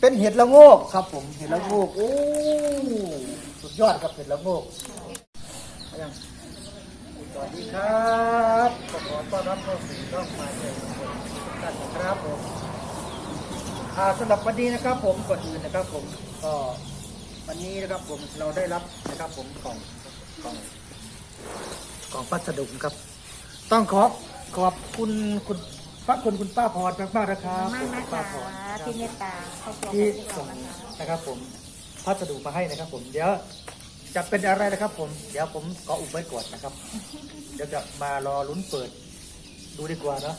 เป็นเห็ดละโงกครับ ผมเห็ดละโงกโอ้สุดยอดครับเห็ดละโงกยังสวัสดีครับขอขอต้อนรับเข้าสู่ช่องมาเจอทุกท่านครับผมอ่าสำหรับวันนี้นะครับ ผมก่อนอื่นนะครับ ผมก็วันนี้นะครับผมเราได้รับนะครับ ผมกล่องกล่องกล่องพัสดุครับ ต้องขอขอบคุณคุณ ระคุณคุณป้าพรมากๆนะครับมากนะป้าคะพรครับที่เมตตาครอบครัวที่ของพวกเราส่งนะคะนะครับ ผมพัสดุมาให้นะครับ ผมเดี๋ยวจะเป็นอะไรนะครับ ผมเดี๋ยวผมขออุบไว้ก่อนนะครับ เดี๋ยวจะมารอลุ้นเปิด ดูดีกว่าเนาะ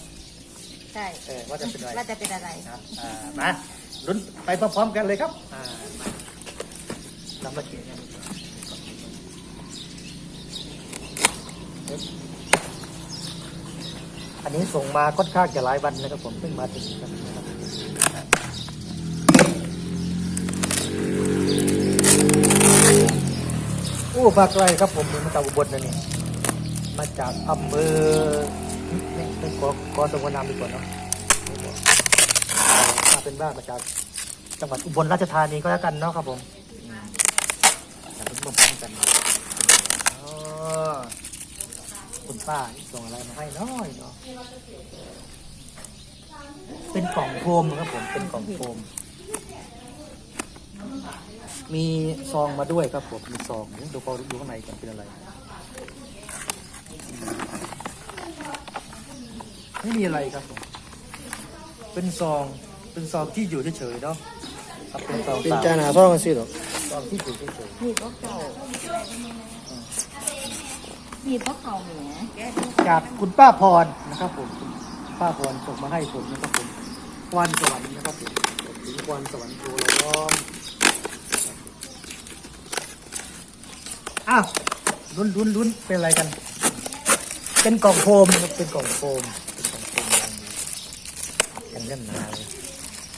ใช่เออว่าจะเป็นอะไร ว่าจะเป็นอะไรนะอ่ามาลุ้นไปพร้อมๆกันเลยครับอ่ามาลำละเกียดกันอั นนี้ส่งมาค่อนข้างจะหลายวันนะครับผมเพิ่งมาถึงนะครับโอ้มาไกลครับผมมาจากอุบลนะนี่มาจากอำเภอเป็นขอขอสงวนามดีกว่าเนาะมาเป็นบ้านมาจากจังหวัดอุบลราชธานีก็แล้วกันเนาะครับผมอืมแต่เป็นร้อมกันอ๋อ คุณป้านี่ส่งอะไรมาให้น้อยเนาะเป็นกล่องโฟมครับผมเป็นกล่องโฟม มีซองมาด้วยครับผมมีซองเดี๋ยวดูเขาดูข้างในกันเป็นอะไรไม่มีอะไรครับผมเป็นซองเป็นซองที่อยู่เฉยๆเนาะครับเป็นซองเป็นเปล่าจานหาซ่องกันสิหรอซองที่อยู่เฉยมีพวกเขา มีพวกเขาเหนือๆจากคุณป้าพรนะครับผมคุณป้าพรส่งมาให้ผมนะครับผมควันสวรรค์นะครับผมถึงควันสวรรค์โทรล้อมอ้าวลุ้นลุ้นลุ้นเป็นอะไรกัน เป็นกล่องโฟมนะครับเป็นกล่องโฟมเป็นกล่องโฟมยังยังแน่นหนาเลย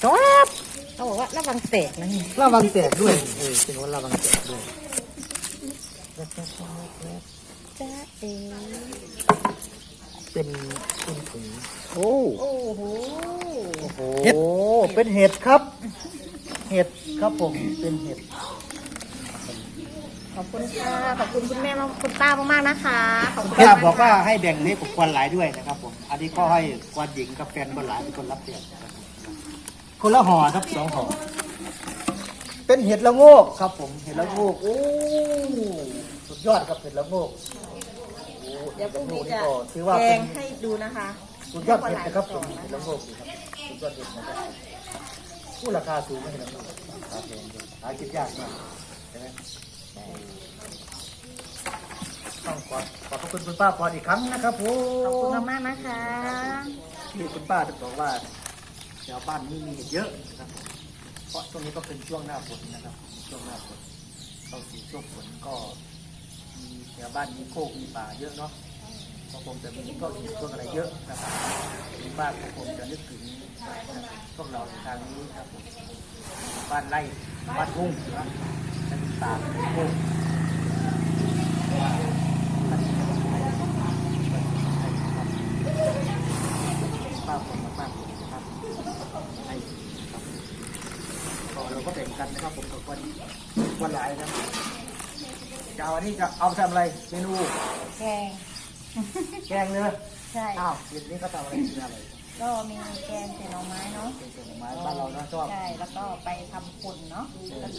จอบเขาบอกว่าระวังแตกนะนี่ระวังแตกด้วยเออเป็นว่าระวังแตกด้วย จ้าเอ๋เป็นเป็นถุงโอ้โอ้โหโอ้โหเป็นเห็ดครับ เห็ดครับผมเป็นเห็ดขอบคุณค่ะขอบคุณคุณแม่มากคุณป้ามากๆนะคะขอบคุณป้ามาบอกว่าให้แบ่งเล็กกับควันหลายด้วยนะครับผมอันนี้ก็ให้ควันหญิงกับแฟนคนหลายเป็นคนรับเปลี่ยนนะครับคนละห่อครับสองห่อเป็นเห็ดละโงกครับผมเห็ดละโงกโอ้สุด ยอดครับเห็ดละโงกโอ้เดี๋ยวพรุ่งนี้จะก็ถือว่าแกเป็นงให้ดูนะคะสุดยอดเห็ดนะครับผมเห็ดละโงกนี่ครับสุดยอดเห็ดนะครับผู้ราคาสูงไหมเห็ดละโงกราคาแพงด้วยหากินยากมากใช่ไหมต้องขอขอบพระคุณคุณป้าพรอีกครั้งนะครับผมขอบคุณมากๆนะคะ ที่คุณป้าจะบอกว่าแถวบ้านนี้มีเห็ดเยอะนะครับเพราะช่วงนี้ก็เป็นช่วงหน้าฝนนะครับ ช่วงหน้าฝนเข้าสู่ช่วงฝนก็มี แถวบ้านมีโคกมีป่าเยอะเนาะก็คงจะมีก็เห็ดพวกอะไรเยอะนะครับคุณป้านก็คงจะนึกถึงพวกเราทางนี้ครับผมบ้านไร่บ้านทุ่งนะบ้านตากโคกว่าท่านจะบอกป้าผมมากๆเลยนะครับให้ครับก็เราก็แบ่งกันนะครับผมกับคนคนหลายนะ จะเอาอันนี้จะเอาทำอะไรเมนูแกง แกงเนื้อใช่ อ้าวเย็นนี้ก็ทำอะไรกินอะไรก็มีแกงใส่หน่อไม้เนาะเป็นผลไม้บ้านเราเนาะชอบ ใช่ แล้วก็ไปทำคนเนาะ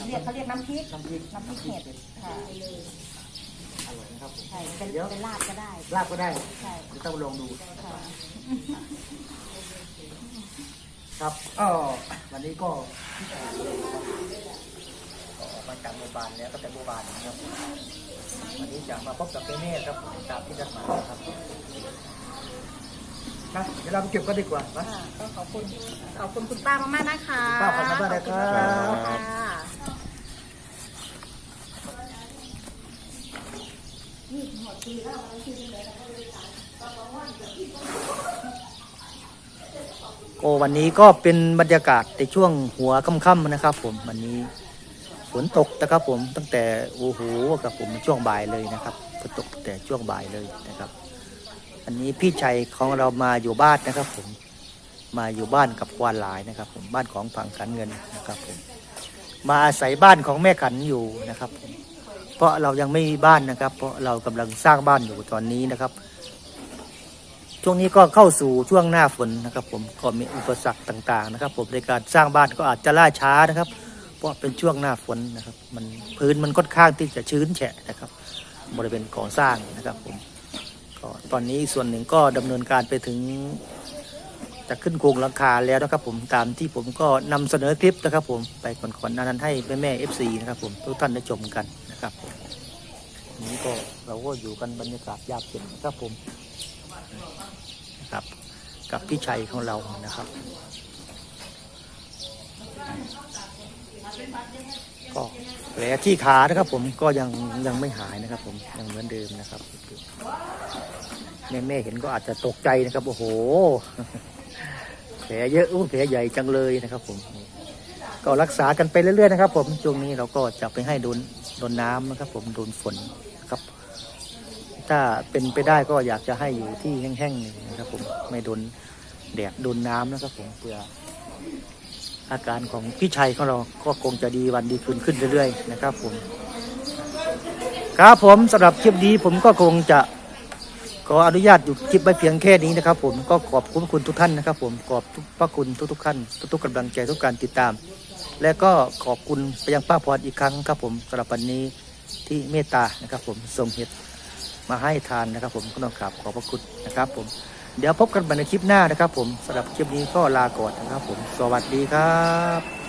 เรียกเขาเรียกน้ำพริก น้ำพริกน้ำพริกเห็ดค่ะ อร่อยนะครับผม ใช่ เป็นเดี๋ยว เป็นลาบก็ได้ ลาบก็ได้ใช่เดี๋ยวต้องลองดูค่ะ ครับก็วันนี้ก็ก็ออก มาจากโรงพยาบาลแล้วก็แต่โรงพยาบาลนะครับวันนี้จะมาพบกับแม่ๆครับตามที่นัดหมายนะครับนะเดี๋ยวเราไปเก็บกันดีกว่านะค่ะก็ขอบคุณขอบคุณคุณป้ามากๆนะคะป้าขอบคุณมากนะครับ ขอบคุณค่ะก็วันนี้ก็เป็นบรรยากาศในช่วงหัวค่ำๆนะครับ ผมวันนี้ ฝนตกนะครับผมตั้งแต่โอ้โหกับผมช่วงบ่ายเลยนะครับฝนตกแต่ช่วงบ่ายเลยนะครับ อันนี้พี่ชัยของเรามาอยู่บ้านนะครับ ผมมาอยู่บ้านกับควานหลายนะครับ ผมบ้านของฝั่งขันเงินนะครับผมมาอาศัยบ้านของแม่ขันอยู่นะครับผมเพราะเรายังไม่มีบ้านนะครับ เพราะเรากำลังสร้างบ้านอยู่ตอนนี้นะครับ ช่วงนี้ก็เข้าสู่ช่วงหน้าฝนนะครับ ผมก็มีอุปสรรคต่างๆนะครับ ผมในการสร้างบ้านก็อาจจะล่าช้านะครับ ราะเป็นช่วงหน้าฝนนะครับ มันพื้นมันค่อนข้างที่จะชื้นแฉะนะครับ บริเวณก่อสร้างนะครับผมก็ตอนนี้ส่วนหนึ่งก็ดำเนินการไปถึงจะขึ้นโครงหลังคาแล้วนะครับผมตามที่ผมก็นำเสนอคลิปนะครับผมไปก่อนๆนั้นให้แม่แม่เอฟซีนะครับผมทุกท่านได้ชมกันนะครับวันนี้ก็เราก็อยู่กันบรรยากาศยากเย็นนะครับผมนะครับ กับพี่ชัยของเรานะครับ ก็แผลที่ขานะครับ ผมก็ยังยังไม่หายนะครับ ผมยังเหมือนเดิมนะครับแม่แม่เห็นก็อาจจะตกใจนะครับโอ้โหแผลเยอะอู้แผลใหญ่จังเลยนะครับ ผม ก็รักษากันไปเรื่อยๆนะครับ ผมช่วงนี้เราก็จะไปให้โดนโดนน้ำนะครับ ผมโดนฝนครับ ถ้าเป็นไปได้ก็อยากจะให้อยู่ที่แห้งๆนะครับ ผมไม่โดนแดดโดนน้ำนะครับ ผมเพื่อ อาการของพี่ชัยของเราก็คงจะดีวันดีคืนขึ้นเรื่อยๆนะครับผม ครับผมสำหรับคลิปนี้ผมก็คงจะขออนุญาตอยู่คลิปไว้เพียงแค่นี้นะครับ ผมก็ขอบคุณคุณทุกท่านนะครับ ผมขอบพระคุณทุกๆท่านทุกๆกำลังใจทุกการติดตาม และก็ขอบคุณไปยังป้าพรอีกครั้งครับ ผมสำหรับวันนี้ที่เมตตานะครับ ผมส่งเห็ดมาให้ทานนะครับ ผมก็ต้องกราบขอบพระคุณนะครับ ผม เดี๋ยวพบกันใหม่ในคลิปหน้านะครับผมสำหรับคลิปนี้ก็ลาก่อนนะครับผม สวัสดีครับ